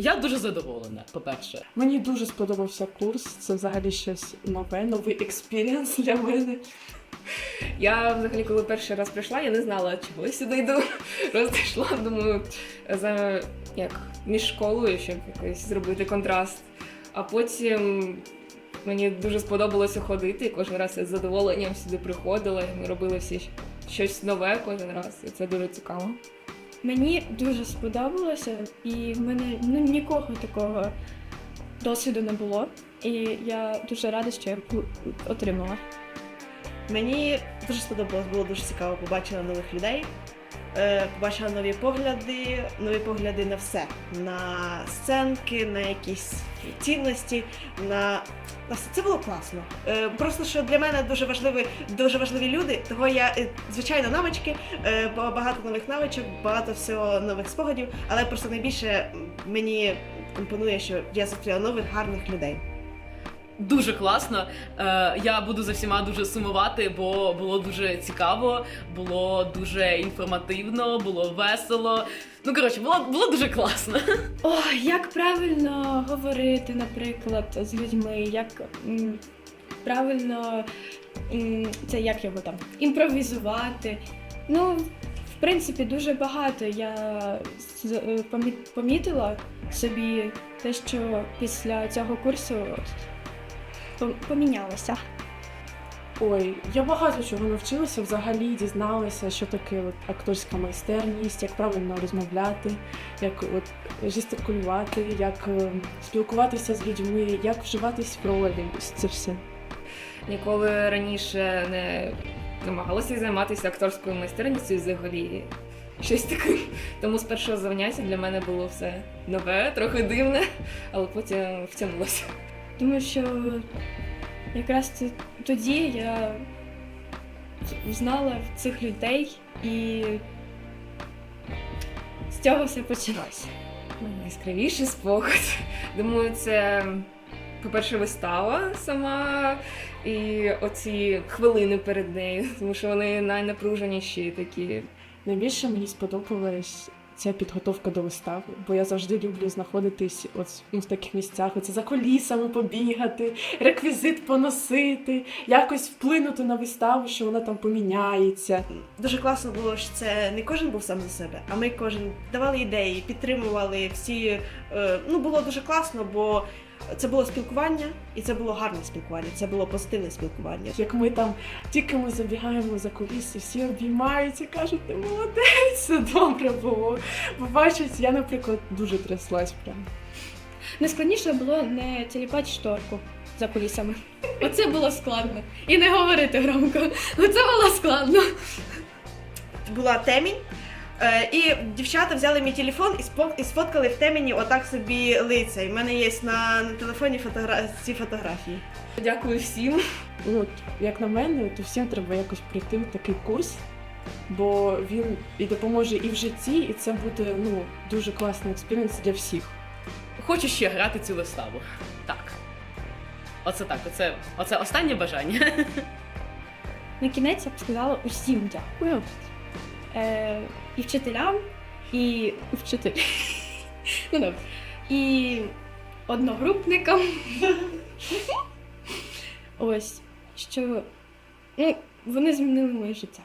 Я дуже задоволена, по-перше. Мені дуже сподобався курс. Це взагалі щось нове, новий експірієнс для мене. Я взагалі, коли перший раз прийшла, я не знала, чого я сюди йду. Просто йшла, думаю, за як між школою, щоб якось зробити контраст. А потім мені дуже сподобалося ходити, і кожен раз я з задоволенням сюди приходила, і ми робили всі щось нове кожен раз, і це дуже цікаво. Мені дуже сподобалося, і в мене ну, нікого такого досвіду не було. І я дуже рада, що я отримала. Мені дуже сподобалось, було дуже цікаво. Побачила нових людей, е, побачила нові погляди, нові погляди на все, на сценки, на якісь цінності, на. Це було класно. Е, просто що для мене дуже важливі, дуже важливі люди. Того я, е, звичайно, навички, багато нових навичок, багато всього нових спогадів, але просто найбільше мені імпонує, що я зустріла нових гарних людей. Дуже класно. Е, я буду за всіма дуже сумувати, бо було дуже цікаво, було дуже інформативно, було весело. Ну коротше, було, було дуже класно. О, як правильно говорити, наприклад, з людьми, як правильно це як його там імпровізувати. Ну, в принципі, дуже багато я е, помі- помітила собі те, що після цього курсу помінялося. Ой, я багато чого навчилася, взагалі дізналася, що таке от акторська майстерність, як правильно розмовляти, як от жестикулювати, як е, спілкуватися з людьми, як вживатись в ролі. Ось Це все. Ніколи раніше не намагалася займатися акторською майстерністю і взагалі щось таке. Тому з першого заняття для мене було все нове, трохи дивне, але потім втягнулося. Думаю, що якраз тоді я знала цих людей і з цього все почалося. Найяскравіший спогад. Думаю, це, по-перше, вистава сама і оці хвилини перед нею, тому що вони найнапруженіші такі. Найбільше мені сподобалась ця підготовка до вистави, бо я завжди люблю знаходитись от ну, в таких місцях. Оце за колісами побігати, реквізит поносити, якось вплинути на виставу, що вона там поміняється. Дуже класно було, що це не кожен був сам за себе, а ми кожен давали ідеї, підтримували всі. е, Ну було дуже класно, бо це було спілкування, і це було гарне спілкування, це було позитивне спілкування. Як ми там тільки ми забігаємо за куліси, всі обіймаються, кажуть, ти молодець, все добре було. Бо бачить, я, наприклад, дуже тряслась прям. Найскладніше було не тіліпати шторку за кулісами. Оце було складно. І не говорити громко. Оце було складно. Була темінь. Е, І дівчата взяли мій телефон і спо- і сфоткали в темені отак собі лиця. І в мене є на, на телефоні фотогра... ці фотографії. Дякую всім. Ну, як на мене, то всім треба якось пройти такий курс, бо він і допоможе і в житті, і це буде ну, дуже класний експірієнс для всіх. Хочу ще грати цю виставу. Так. Оце так, оце, оце останнє бажання. На кінець я б сказала усім дякую. Е, і вчителям, і вчителям. Ну добре. І одногрупникам. Ось, що ну, вони змінили моє життя.